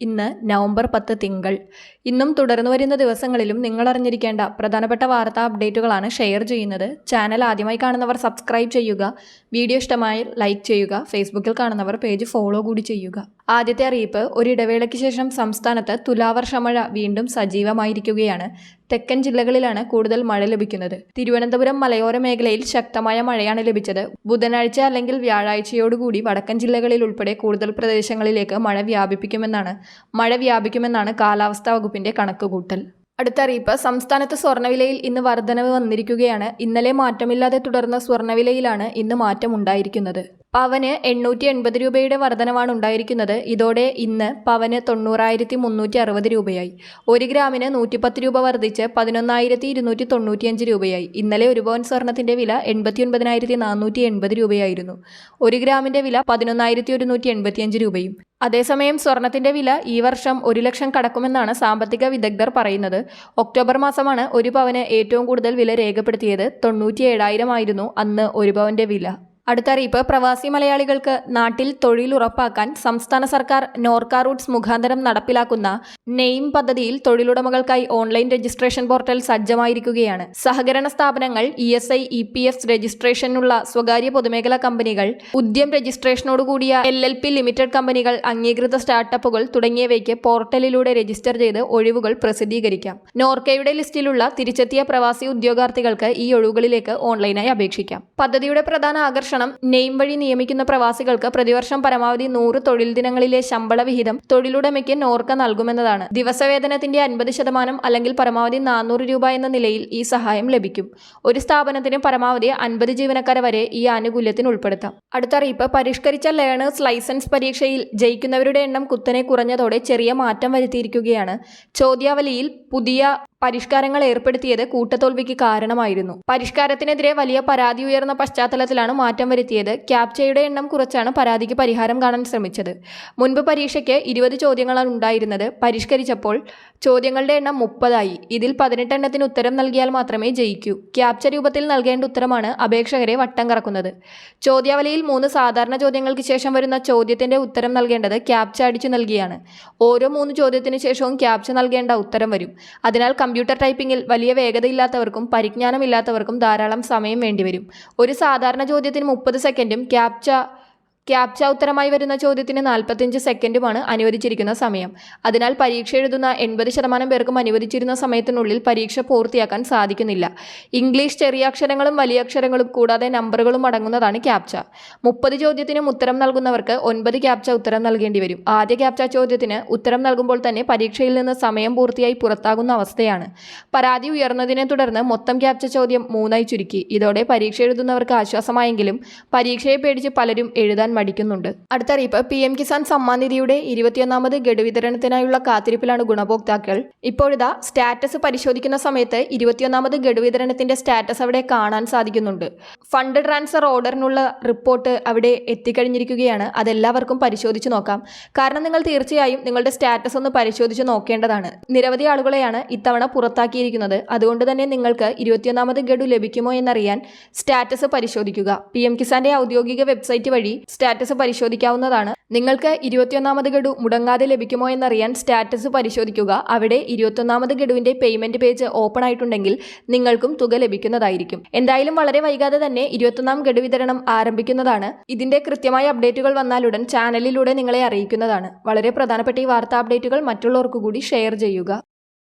ഇന്ന് നവംബർ പത്ത് തിങ്കൾ. ഇന്നും തുടർന്നു വരുന്ന ദിവസങ്ങളിലും നിങ്ങൾ അറിഞ്ഞിരിക്കേണ്ട പ്രധാനപ്പെട്ട വാർത്താ അപ്ഡേറ്റുകളാണ് ഷെയർ ചെയ്യുന്നത്. ചാനൽ ആദ്യമായി കാണുന്നവർ സബ്സ്ക്രൈബ് ചെയ്യുക. വീഡിയോ ഇഷ്ടമായി ലൈക്ക് ചെയ്യുക. ഫേസ്ബുക്കിൽ കാണുന്നവർ പേജ് ഫോളോ കൂടി ചെയ്യുക. ആദ്യത്തെ അറിയിപ്പ് ഒരിടവേളയ്ക്ക് ശേഷം സംസ്ഥാനത്ത് തുലാവർഷ മഴ വീണ്ടും സജീവമായിരിക്കുകയാണ്. തെക്കൻ ജില്ലകളിലാണ് കൂടുതൽ മഴ ലഭിക്കുന്നത്. തിരുവനന്തപുരം മലയോര മേഖലയിൽ ശക്തമായ മഴയാണ് ലഭിച്ചത്. ബുധനാഴ്ച അല്ലെങ്കിൽ വ്യാഴാഴ്ചയോടുകൂടി വടക്കൻ ജില്ലകളിൽ ഉൾപ്പെടെ കൂടുതൽ പ്രദേശങ്ങളിലേക്ക് മഴ വ്യാപിപ്പിക്കുമെന്നാണ് മഴ വ്യാപിക്കുമെന്നാണ് കാലാവസ്ഥാ വകുപ്പിന്റെ കണക്കുകൂട്ടൽ. അടുത്ത അറിയിപ്പ് സംസ്ഥാനത്ത് സ്വർണവിലയിൽ ഇന്ന് വർധനവ് വന്നിരിക്കുകയാണ്. ഇന്നലെ മാറ്റമില്ലാതെ തുടർന്ന സ്വർണവിലയിലാണ് ഇന്ന് മാറ്റം ഉണ്ടായിരിക്കുന്നത് പവന് എണ്ണൂറ്റി എൺപത് രൂപയുടെ വർധനവാണ് ഉണ്ടായിരിക്കുന്നത്. ഇതോടെ ഇന്ന് പവന് തൊണ്ണൂറായിരത്തി മുന്നൂറ്റി അറുപത് രൂപയായി. ഒരു ഗ്രാമിന് നൂറ്റിപ്പത്ത് രൂപ വർദ്ധിച്ച് പതിനൊന്നായിരത്തി ഇരുന്നൂറ്റി തൊണ്ണൂറ്റിയഞ്ച് രൂപയായി. ഇന്നലെ ഒരു പവൻ സ്വർണത്തിന്റെ വില എൺപത്തി ഒൻപതിനായിരത്തി നാനൂറ്റി എൺപത് രൂപയായിരുന്നു. ഒരു ഗ്രാമിന്റെ വില പതിനൊന്നായിരത്തി ഒരുന്നൂറ്റി എൺപത്തിയഞ്ച് രൂപയും. അതേസമയം സ്വർണത്തിന്റെ വില ഈ വർഷം ഒരു ലക്ഷം കടക്കുമെന്നാണ് സാമ്പത്തിക വിദഗ്ധർ പറയുന്നത്. ഒക്ടോബർ മാസമാണ് ഒരു പവന് ഏറ്റവും കൂടുതൽ വില രേഖപ്പെടുത്തിയത്. തൊണ്ണൂറ്റി ഏഴായിരം ആയിരുന്നു അന്ന് ഒരു പവന്റെ വില. അടുത്ത അറിയിപ്പ് പ്രവാസി മലയാളികൾക്ക് നാട്ടിൽ തൊഴിൽ ഉറപ്പാക്കാൻ സംസ്ഥാന സർക്കാർ നോർക്ക റൂട്ട്സ് മുഖാന്തരം നടപ്പിലാക്കുന്ന നെയിം പദ്ധതിയിൽ തൊഴിലുടമകൾക്കായി ഓൺലൈൻ രജിസ്ട്രേഷൻ പോർട്ടൽ സജ്ജമായിരിക്കുകയാണ്. സഹകരണ സ്ഥാപനങ്ങൾ E S I E P രജിസ്ട്രേഷനുള്ള സ്വകാര്യ പൊതുമേഖലാ കമ്പനികൾ ഉദ്യം രജിസ്ട്രേഷനോടുകൂടിയ എൽ എൽ പി ലിമിറ്റഡ് കമ്പനികൾ അംഗീകൃത സ്റ്റാർട്ടപ്പുകൾ തുടങ്ങിയവയ്ക്ക് പോർട്ടലിലൂടെ രജിസ്റ്റർ ചെയ്ത് ഒഴിവുകൾ പ്രസിദ്ധീകരിക്കാം. നോർക്കയുടെ ലിസ്റ്റിലുള്ള തിരിച്ചെത്തിയ പ്രവാസി ഉദ്യോഗാർത്ഥികൾക്ക് ഈ ഒഴിവുകളിലേക്ക് ഓൺലൈനായി അപേക്ഷിക്കാം. പദ്ധതിയുടെ പ്രധാന ആകർഷണം നെയിം വഴി നിയമിക്കുന്ന പ്രവാസികൾക്ക് പ്രതിവർഷം പരമാവധി നൂറ് തൊഴിൽ ദിനങ്ങളിലെ ശമ്പള വിഹിതം തൊഴിലുടമയ്ക്ക് നോർക്ക നൽകുമെന്നതാണ്. ദിവസവേതനത്തിന്റെ അൻപത് ശതമാനം അല്ലെങ്കിൽ പരമാവധി നാനൂറ് രൂപ എന്ന നിലയിൽ ഈ സഹായം ലഭിക്കും. ഒരു സ്ഥാപനത്തിന് പരമാവധി അൻപത് ജീവനക്കാരെ വരെ ഈ ആനുകൂല്യത്തിന് ഉൾപ്പെടുത്താം. അടുത്ത അറിയിപ്പ് പരിഷ്കരിച്ച ലേണേഴ്സ് ലൈസൻസ് പരീക്ഷയിൽ ജയിക്കുന്നവരുടെ എണ്ണം കുത്തനെ കുറഞ്ഞതോടെ ചെറിയ മാറ്റം വരുത്തിയിരിക്കുകയാണ്. ചോദ്യാവലിയിൽ പുതിയ പരിഷ്കാരങ്ങൾ ഏർപ്പെടുത്തിയത് കൂട്ടത്തോൽവിക്ക് കാരണമായിരുന്നു. പരിഷ്കാരത്തിനെതിരെ വലിയ പരാതി ഉയർന്ന പശ്ചാത്തലത്തിലാണ് മാറ്റം വരുത്തിയത്. ക്യാപ്ചയുടെ എണ്ണം കുറച്ചാണ് പരാതിക്ക് പരിഹാരം കാണാൻ ശ്രമിച്ചത്. മുൻപ് പരീക്ഷയ്ക്ക് ഇരുപത് ചോദ്യങ്ങളാണ് ഉണ്ടായിരുന്നത്. പരിഷ്കരിച്ചപ്പോൾ ചോദ്യങ്ങളുടെ എണ്ണം മുപ്പതായി. ഇതിൽ പതിനെട്ടെണ്ണത്തിന് ഉത്തരം നൽകിയാൽ മാത്രമേ ജയിക്കൂ. ക്യാപ്ച രൂപത്തിൽ നൽകേണ്ട ഉത്തരമാണ് അപേക്ഷകരെ വട്ടം കറക്കുന്നത്. ചോദ്യാവലിയിൽ മൂന്ന് സാധാരണ ചോദ്യങ്ങൾക്ക് ശേഷം വരുന്ന ചോദ്യത്തിന്റെ ഉത്തരം നൽകേണ്ടത് ക്യാപ്ച അടിച്ചു നൽകിയാണ്. ഓരോ മൂന്ന് ചോദ്യത്തിന് ശേഷവും ക്യാപ്ച നൽകേണ്ട ഉത്തരം വരും. അതിനാൽ കമ്പ്യൂട്ടർ ടൈപ്പിംഗിൽ വലിയ വേഗതയില്ലാത്തവർക്കും പരിജ്ഞാനമില്ലാത്തവർക്കും ധാരാളം സമയം വേണ്ടിവരും. ഒരു സാധാരണ ചോദ്യത്തിന് മുപ്പത് സെക്കൻഡും ക്യാപ്ച ക്യാപ്ച ഉത്തരമായി വരുന്ന ചോദ്യത്തിന് നാൽപ്പത്തിയഞ്ച് സെക്കൻഡുമാണ് അനുവദിച്ചിരിക്കുന്ന സമയം. അതിനാൽ പരീക്ഷ എഴുതുന്ന എൺപത് ശതമാനം പേർക്കും അനുവദിച്ചിരുന്ന സമയത്തിനുള്ളിൽ പരീക്ഷ പൂർത്തിയാക്കാൻ സാധിക്കുന്നില്ല. ഇംഗ്ലീഷ് ചെറിയ അക്ഷരങ്ങളും വലിയ അക്ഷരങ്ങളും കൂടാതെ നമ്പറുകളും അടങ്ങുന്നതാണ് ക്യാപ്ച. മുപ്പത് ചോദ്യത്തിനും ഉത്തരം നൽകുന്നവർക്ക് ഒൻപത് ക്യാപ്ച ഉത്തരം നൽകേണ്ടി വരും. ആദ്യ ക്യാപ്ച ചോദ്യത്തിന് ഉത്തരം നൽകുമ്പോൾ തന്നെ പരീക്ഷയിൽ നിന്ന് സമയം പൂർത്തിയായി പുറത്താകുന്ന അവസ്ഥയാണ്. പരാതി ഉയർന്നതിനെ തുടർന്ന് മൊത്തം ക്യാപ്ച ചോദ്യം മൂന്നായി ചുരുക്കി. ഇതോടെ പരീക്ഷ എഴുതുന്നവർക്ക് ആശ്വാസമായെങ്കിലും പരീക്ഷയെ പേടിച്ച് പലരും എഴുതാൻ മടിക്കുന്നുണ്ട്. അടുത്ത അറിയിപ്പ് പി എം കിസാൻ സമ്മാൻ നിധിയുടെ ഇരുപത്തിയൊന്നാമത് ഗഡു വിതരണത്തിനായുള്ള കാത്തിരിപ്പിലാണ് ഗുണഭോക്താക്കൾ. ഇപ്പോഴിതാ സ്റ്റാറ്റസ് പരിശോധിക്കുന്ന സമയത്ത് ഇരുപത്തിയൊന്നാമത് ഗഡു വിതരണത്തിന്റെ സ്റ്റാറ്റസ് അവിടെ കാണാൻ സാധിക്കുന്നുണ്ട്. ഫണ്ട് ട്രാൻസ്ഫർ ഓർഡറിനുള്ള റിപ്പോർട്ട് അവിടെ എത്തിക്കഴിഞ്ഞിരിക്കുകയാണ്. അതെല്ലാവർക്കും പരിശോധിച്ച് നോക്കാം. കാരണം നിങ്ങൾ തീർച്ചയായും നിങ്ങളുടെ സ്റ്റാറ്റസ് ഒന്ന് പരിശോധിച്ച് നോക്കേണ്ടതാണ്. നിരവധി ആളുകളെയാണ് ഇത്തവണ പുറത്താക്കിയിരിക്കുന്നത്. അതുകൊണ്ട് തന്നെ നിങ്ങൾക്ക് ഇരുപത്തിയൊന്നാമത് ഗഡു ലഭിക്കുമോ എന്നറിയാൻ സ്റ്റാറ്റസ് പരിശോധിക്കുക. പി എം കിസാന്റെ ഔദ്യോഗിക വെബ്സൈറ്റ് വഴി സ്റ്റാറ്റസ് പരിശോധിക്കാവുന്നതാണ്. നിങ്ങൾക്ക് ഇരുപത്തിയൊന്നാമത് ഗഡു മുടങ്ങാതെ ലഭിക്കുമോ എന്നറിയാൻ സ്റ്റാറ്റസ് പരിശോധിക്കുക. അവിടെ ഇരുപത്തിയൊന്നാമത് ഗഡുവിന്റെ പേയ്മെന്റ് പേജ് ഓപ്പൺ ആയിട്ടുണ്ടെങ്കിൽ നിങ്ങൾക്കും തുക ലഭിക്കുന്നതായിരിക്കും. എന്തായാലും വളരെ വൈകാതെ തന്നെ ഇരുപത്തൊന്നാം ഗഡു വിതരണം ആരംഭിക്കുന്നതാണ്. ഇതിന്റെ കൃത്യമായ അപ്ഡേറ്റുകൾ വന്നാലുടൻ ചാനലിലൂടെ നിങ്ങളെ അറിയിക്കുന്നതാണ്. വളരെ പ്രധാനപ്പെട്ട ഈ വാർത്താ അപ്ഡേറ്റുകൾ മറ്റുള്ളവർക്ക് കൂടി ഷെയർ ചെയ്യുക.